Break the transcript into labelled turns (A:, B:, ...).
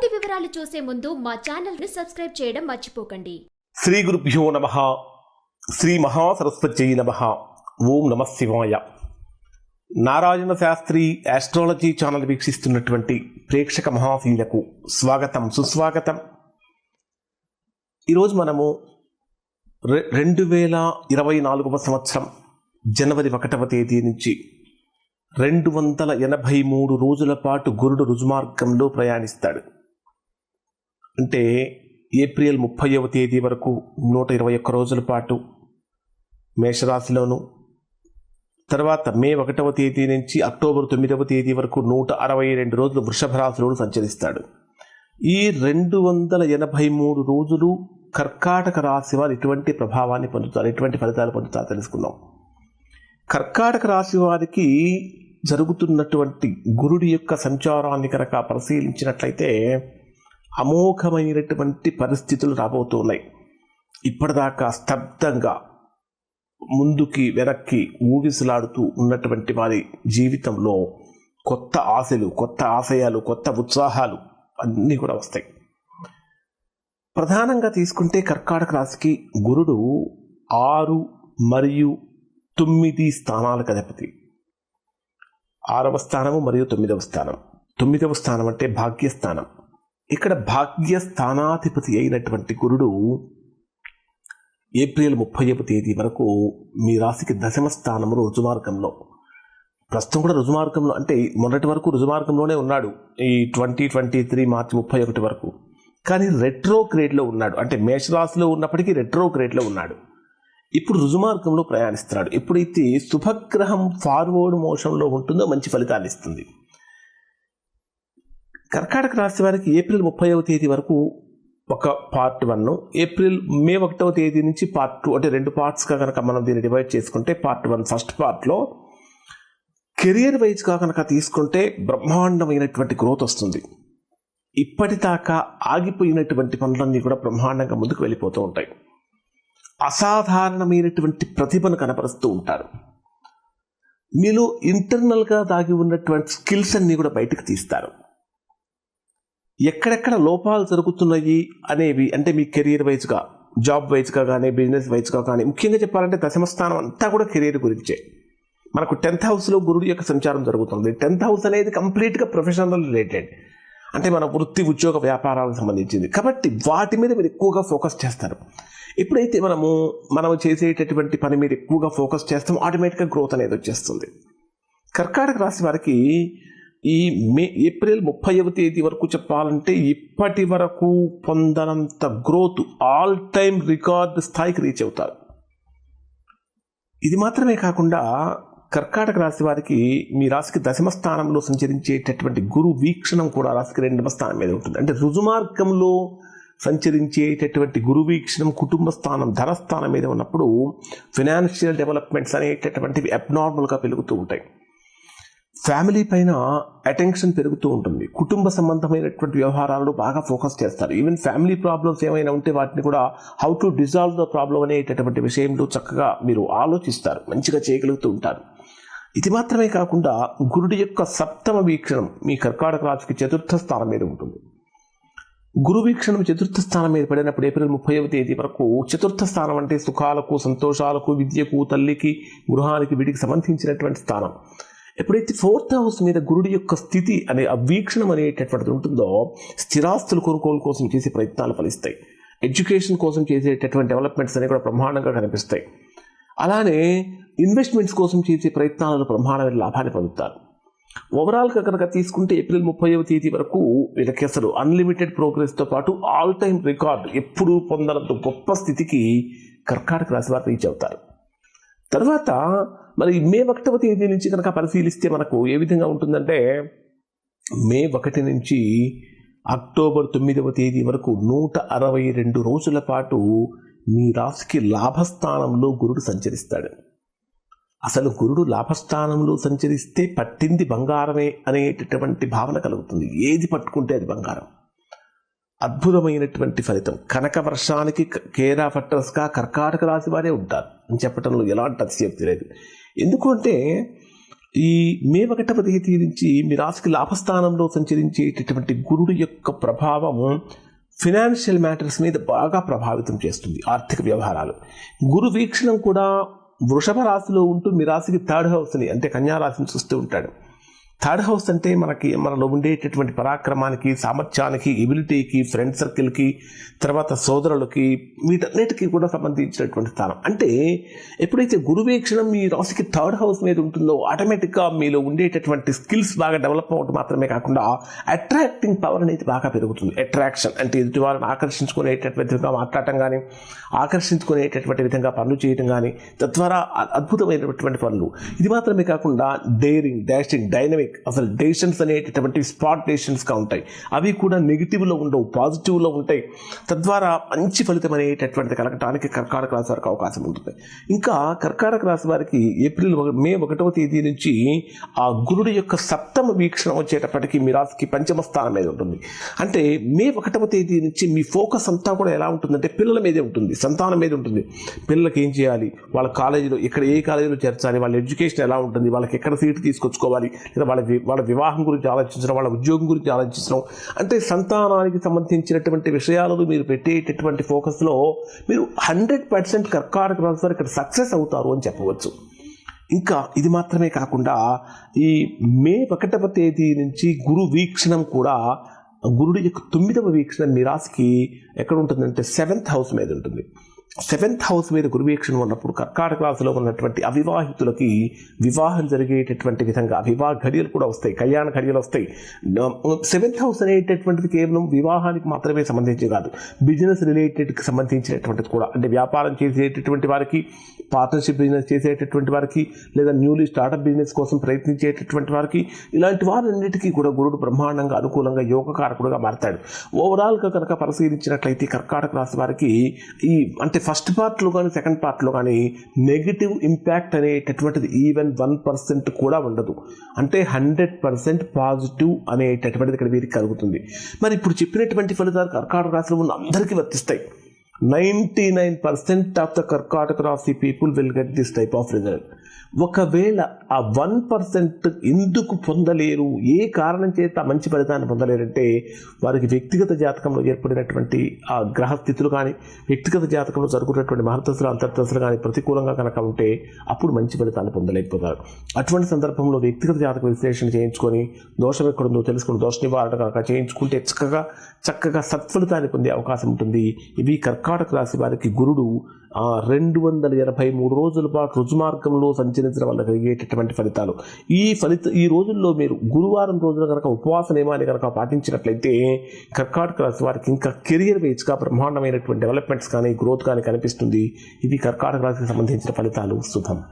A: పూర్తి వివరాలు చూసే ముందు మా ఛానల్ని సబ్స్క్రైబ్ చేయడం మర్చిపోకండి.
B: శ్రీ గురుభ్యో నమ. శ్రీ మహాసరస్వత్యై నమ. ఓం నమ శివాయ. నారాయణ శాస్త్రి ఆస్ట్రాలజీ ఛానల్ వీక్షిస్తున్నటువంటి ప్రేక్షక మహాశీలకు స్వాగతం సుస్వాగతం. ఈరోజు మనము రె రెండు వేల ఇరవై నాలుగవ సంవత్సరం జనవరి ఒకటవ తేదీ నుంచి రెండు వందల ఎనభై మూడు రోజుల పాటు గురుడు రుజుమార్గంలో ప్రయాణిస్తాడు. అంటే ఏప్రిల్ ముప్పైవ తేదీ వరకు నూట ఇరవై ఒక్క రోజుల పాటు మేషరాశిలోను తర్వాత మే ఒకటవ తేదీ నుంచి అక్టోబర్ తొమ్మిదవ తేదీ వరకు నూట అరవై రెండు రోజులు వృషభ రాశిలోను సంచరిస్తాడు. ఈ రెండు వందల ఎనభై మూడు రోజులు కర్కాటక రాశి వారు ఎటువంటి ప్రభావాన్ని పొందుతారు ఎటువంటి ఫలితాలు పొందుతారు తెలుసుకుందాం. కర్కాటక రాశి వారికి జరుగుతున్నటువంటి గురుడి యొక్క సంచారాన్ని కనుక పరిశీలించినట్లయితే అమోఘమైనటువంటి పరిస్థితులు రాబోతున్నాయి. ఇప్పటిదాకా స్తబ్దంగా ముందుకి వెనక్కి ఊగిసలాడుతూ ఉన్నటువంటి వారి జీవితంలో కొత్త ఆశలు కొత్త ఆశయాలు కొత్త ఉత్సాహాలు అన్నీ కూడా వస్తాయి. ప్రధానంగా తీసుకుంటే కర్కాటక రాశికి గురుడు ఆరు మరియు తొమ్మిది స్థానాలకు అధిపతి. ఆరవ స్థానము మరియు తొమ్మిదవ స్థానం. తొమ్మిదవ స్థానం అంటే భాగ్యస్థానం. ఇక్కడ భాగ్య స్థానాధిపతి అయినటువంటి గురుడు ఏప్రిల్ ముప్పైవ తేదీ వరకు మీ రాశికి దశమ స్థానము రుజుమార్గంలో. ప్రస్తుతం కూడా రుజుమార్గంలో అంటే మొన్నటి వరకు రుజుమార్గంలోనే ఉన్నాడు. ఈ ట్వంటీ ట్వంటీ త్రీ మార్చి ముప్పై ఒకటి వరకు. కానీ రెట్రో గ్రేడ్లో ఉన్నాడు. అంటే మేషరాశిలో ఉన్నప్పటికీ రెట్రో గ్రేడ్లో ఉన్నాడు. ఇప్పుడు రుజుమార్గంలో ప్రయాణిస్తున్నాడు. ఎప్పుడైతే శుభగ్రహం ఫార్వర్డ్ మోషన్లో ఉంటుందో మంచి ఫలితాన్ని ఇస్తుంది. కర్కాటక రాశి వారికి ఏప్రిల్ ముప్పైవ తేదీ వరకు ఒక పార్ట్ వన్ ఏప్రిల్ మే ఒకటవ తేదీ నుంచి పార్ట్ టూ అంటే రెండు పార్ట్స్గా కనుక మనం దీన్ని డివైడ్ చేసుకుంటే పార్ట్ వన్ ఫస్ట్ పార్ట్లో కెరియర్ వైజ్గా కనుక తీసుకుంటే బ్రహ్మాండమైనటువంటి గ్రోత్ వస్తుంది. ఇప్పటిదాకా ఆగిపోయినటువంటి పనులన్నీ కూడా బ్రహ్మాండంగా ముందుకు వెళ్ళిపోతూ ఉంటాయి. అసాధారణమైనటువంటి ప్రతిభను కనపరుస్తూ ఉంటారు. మీలో ఇంటర్నల్గా దాగి ఉన్నటువంటి స్కిల్స్ అన్నీ కూడా బయటకు తీస్తారు. ఎక్కడెక్కడ లోపాలు జరుగుతున్నాయి అనేవి అంటే మీ కెరీర్ వైజ్గా జాబ్ వైజ్గా కానీ బిజినెస్ వైజ్గా కానీ ముఖ్యంగా చెప్పాలంటే దశమ స్థానం అంతా కూడా కెరీర్ గురించే. మనకు టెన్త్ హౌస్లో గురుడు యొక్క సంచారం జరుగుతుంది. టెన్త్ హౌస్ అనేది కంప్లీట్గా ప్రొఫెషనల్ రిలేటెడ్ అంటే మన వృత్తి ఉద్యోగ వ్యాపారాలకు సంబంధించింది. కాబట్టి వాటి మీద మీరు ఎక్కువగా ఫోకస్ చేస్తారు. ఎప్పుడైతే మనము మనం చేసేటటువంటి పని మీద ఎక్కువగా ఫోకస్ చేస్తాం ఆటోమేటిక్గా గ్రోత్ అనేది వచ్చేస్తుంది. కర్కాటక రాశి వారికి ఈ మే ఏప్రిల్ ముప్పైవ తేదీ వరకు చెప్పాలంటే ఇప్పటి వరకు పొందనంత గ్రోత్ ఆల్ టైమ్ రికార్డ్ స్థాయికి రీచ్ అవుతారు. ఇది మాత్రమే కాకుండా కర్కాటక రాశి వారికి మీ రాశికి దశమ స్థానంలో సంచరించేటటువంటి గురు వీక్షణం కూడా రాశికి రెండవ స్థానం మీద ఉంటుంది. అంటే రుజుమార్గంలో సంచరించేటటువంటి గురు వీక్షణం కుటుంబ స్థానం ధనస్థానం మీద ఉన్నప్పుడు ఫినాన్షియల్ డెవలప్మెంట్స్ అనేటటువంటివి అబ్నార్మల్గా పెరుగుతూ ఉంటాయి. ఫ్యామిలీ పైన అటెన్షన్ పెరుగుతూ ఉంటుంది. కుటుంబ సంబంధమైనటువంటి వ్యవహారాలను బాగా ఫోకస్ చేస్తారు. ఈవెన్ ఫ్యామిలీ ప్రాబ్లమ్స్ ఏమైనా ఉంటే వాటిని కూడా how to dissolve the problem అనేటటువంటి విషయంలో చక్కగా మీరు ఆలోచిస్తారు. మంచిగా చేయగలుగుతూ ఉంటారు. ఇది మాత్రమే కాకుండా గురుడి యొక్క సప్తమ వీక్షణం మీ కర్కాటక రాశికి చతుర్థ స్థానం మీద ఉంటుంది. గురు వీక్షణం చతుర్థ స్థానం మీద పడినప్పుడు ఏప్రిల్ ముప్పైవ తేదీ వరకు చతుర్థ స్థానం అంటే సుఖాలకు సంతోషాలకు విద్యకు తల్లికి గృహానికి వీటికి సంబంధించినటువంటి స్థానం. ఎప్పుడైతే ఫోర్త్ హౌస్ మీద గురుడి యొక్క స్థితి అనే వీక్షణం అనేటటువంటిది ఉంటుందో స్థిరాస్తులు కొనుగోలు కోసం చేసే ప్రయత్నాలు ఫలిస్తాయి. ఎడ్యుకేషన్ కోసం చేసేటటువంటి డెవలప్మెంట్స్ అనేవి కూడా బ్రహ్మాండంగా కనిపిస్తాయి. అలానే ఇన్వెస్ట్మెంట్స్ కోసం చేసే ప్రయత్నాలను బ్రహ్మాండమైన లాభాన్ని పొందుతారు. ఓవరాల్గా కనుక తీసుకుంటే ఏప్రిల్ ముప్పైవ తేదీ వరకు వీళ్ళకి అసలు అన్లిమిటెడ్ ప్రోగ్రెస్తో పాటు ఆల్ టైమ్ రికార్డ్ ఎప్పుడు పొందనంత గొప్ప స్థితికి కర్కాటక రాశి వారు రీచ్ అవుతారు. తర్వాత మరి మే ఒకటవ తేదీ నుంచి కనుక పరిశీలిస్తే మనకు ఏ విధంగా ఉంటుందంటే మే ఒకటి నుంచి అక్టోబర్ తొమ్మిదవ తేదీ వరకు నూట అరవై రెండు రోజుల పాటు మీ రాశికి లాభస్థానంలో గురుడు సంచరిస్తాడు. అసలు గురుడు లాభస్థానంలో సంచరిస్తే పట్టింది బంగారమే అనేటటువంటి భావన కలుగుతుంది. ఏది పట్టుకుంటే అది బంగారం. అద్భుతమైనటువంటి ఫలితం. కనక వర్షానికి కేరా ఫట్టర్స్గా కర్కాటక రాశి వారే ఉంటారు. అని చెప్పడంలో ఎలాంటి అతిశక్తి లేదు. ఎందుకంటే ఈ మే ఒకటవ తేదీ నుంచి మీ రాశికి లాభస్థానంలో సంచరించేటటువంటి గురుడు యొక్క ప్రభావం ఫినాన్షియల్ మ్యాటర్స్ మీద బాగా ప్రభావితం చేస్తుంది ఆర్థిక వ్యవహారాలు. గురు వీక్షణం కూడా వృషభ రాశిలో ఉంటూ మీ రాశికి థర్డ్ హౌస్ని అంటే కన్యా రాశిని చూస్తూ ఉంటాడు. థర్డ్ హౌస్ అంటే మనకి మనలో ఉండేటటువంటి పరాక్రమానికి సామర్థ్యానికి ఎబిలిటీకి ఫ్రెండ్ సర్కిల్కి తర్వాత సోదరులకి వీటన్నిటికీ కూడా సంబంధించినటువంటి స్థానం. అంటే ఎప్పుడైతే గురువీక్షణం మీ రాశికి థర్డ్ హౌస్ మీద ఉంటుందో ఆటోమేటిక్గా మీలో ఉండేటటువంటి స్కిల్స్ బాగా డెవలప్ అవ్వడం మాత్రమే కాకుండా అట్రాక్టింగ్ పవర్ అనేది బాగా పెరుగుతుంది. అట్రాక్షన్ అంటే ఎదుటి వారిని ఆకర్షించుకునేటటువంటి విధంగా మాట్లాడటం కానీ ఆకర్షించుకునేటటువంటి విధంగా పనులు చేయడం కానీ తద్వారా అద్భుతమైనటువంటి పనులు. ఇది మాత్రమే కాకుండా డేరింగ్ డాషింగ్ డైనమిక్ అసలు డేషన్స్ అనేటటువంటి స్పాట్ డెసిషన్స్గా ఉంటాయి. అవి కూడా నెగిటివ్లో ఉండవు పాజిటివ్లో ఉంటాయి. తద్వారా మంచి ఫలితం అనేటటువంటిది కలగటానికి కర్కాటక రాశి వారికి అవకాశం ఉంటుంది. ఇంకా కర్కాటక రాశి వారికి ఏప్రిల్ ఒక- మే ఒకటవ తేదీ నుంచి ఆ గురుడు యొక్క సప్తమ వీక్షణ వచ్చేటప్పటికి మీ రాశికి పంచమ స్థానం మీద ఉంటుంది. అంటే మే ఒకటవ తేదీ నుంచి మీ ఫోకస్ అంతా కూడా ఎలా ఉంటుందంటే పిల్లల మీదే ఉంటుంది సంతానం మీద ఉంటుంది. పిల్లలకి ఏం చేయాలి? వాళ్ళ కాలేజీలో ఇక్కడ ఏ కాలేజీలో చేర్చాలి? వాళ్ళ ఎడ్యుకేషన్ ఎలా ఉంటుంది? వాళ్ళకి ఎక్కడ సీట్ తీసుకొచ్చుకోవాలి? లేదా వాళ్ళ వాళ్ళ వాళ్ళ వివాహం గురించి ఆలోచించడం వాళ్ళ ఉద్యోగం గురించి ఆలోచించడం అంటే సంతానానికి సంబంధించినటువంటి విషయాలను మీరు పెట్టేటటువంటి ఫోకస్లో మీరు హండ్రెడ్ పర్సెంట్ కర్కాటక రాశి వారు ఇక్కడ సక్సెస్ అవుతారు అని చెప్పవచ్చు. ఇంకా ఇది మాత్రమే కాకుండా ఈ మే ఒకటవ తేదీ నుంచి గురు వీక్షణం కూడా గురుడు యొక్క తొమ్మిదవ వీక్షణం మీ రాశికి ఎక్కడ ఉంటుందంటే సెవెంత్ హౌస్ మీద ఉంటుంది. సెవెంత్ హౌస్ మీద గురువీక్షణం ఉన్నప్పుడు కర్కాటక రాశిలో ఉన్నటువంటి అవివాహితులకి వివాహం జరిగేటటువంటి విధంగా వివాహ ఘడియలు కూడా వస్తాయి కళ్యాణ ఘడియలు వస్తాయి. సెవెంత్ హౌస్ అనేటటువంటిది కేవలం వివాహానికి మాత్రమే సంబంధించి కాదు బిజినెస్ రిలేటెడ్కి సంబంధించినటువంటిది కూడా. అంటే వ్యాపారం చేసేటటువంటి వారికి పార్ట్నర్షిప్ బిజినెస్ చేసేటటువంటి వారికి లేదా న్యూలీ స్టార్టప్ బిజినెస్ కోసం ప్రయత్నించేటటువంటి వారికి ఇలాంటి వారన్నిటికీ కూడా గురుడు బ్రహ్మాండంగా అనుకూలంగా యోగకారకుడుగా మారతాడు. ఓవరాల్గా కనుక పరిశీలించినట్లయితే కర్కాటక రాశి వారికి ఈ అంటే ఫస్ట్ పార్ట్లో కానీ సెకండ్ పార్ట్లో కానీ నెగిటివ్ ఇంపాక్ట్ అనేటటువంటిది ఈవెన్ వన్ పర్సెంట్ కూడా ఉండదు. అంటే హండ్రెడ్ పర్సెంట్ పాజిటివ్ అనేటటువంటిది ఇక్కడ వీరికి కలుగుతుంది. మరి ఇప్పుడు చెప్పినటువంటి ఫలితాలు కర్కాటక రాశిలో ఉన్న అందరికీ వర్తిస్తాయి. Ninety nine percent of the Karkataka rashi people will get this type of result ఒకవేళ ఆ వన్ పర్సెంట్ ఎందుకు పొందలేరు ఏ కారణం చేత మంచి ఫలితాన్ని పొందలేరంటే వారికి వ్యక్తిగత జాతకంలో ఏర్పడినటువంటి ఆ గ్రహస్థితులు కానీ వ్యక్తిగత జాతకంలో జరుగుతున్నటువంటి మహర్దశలు అంతర్దశలు కానీ ప్రతికూలంగా కనుక ఉంటే అప్పుడు మంచి ఫలితాన్ని పొందలేకపోతారు. అటువంటి సందర్భంలో వ్యక్తిగత జాతక విశ్లేషణ చేయించుకొని దోషం ఎక్కడుందో తెలుసుకుని దోష నివారణ కనుక చేయించుకుంటే చక్కగా చక్కగా సత్ఫలితాన్ని పొందే అవకాశం ఉంటుంది. ఇవి కర్కాటక రాశి వారికి గురుడు ఆ, రెండు వందల ఎనభై మూడు రోజుల పాటు రుజుమార్గంలో సంచరించడం వల్ల కలిగేటటువంటి ఫలితాలు. ఈ ఫలిత ఈ రోజుల్లో మీరు గురువారం రోజున కనుక ఉపవాస నియమాన్ని కనుక పాటించినట్లయితే కర్కాటక రాశి వారికి ఇంకా కెరియర్ వేజ్గా బ్రహ్మాండమైనటువంటి డెవలప్మెంట్స్ కానీ గ్రోత్ కానీ కనిపిస్తుంది. ఇవి కర్కాటక రాశికి సంబంధించిన ఫలితాలు. శుభం.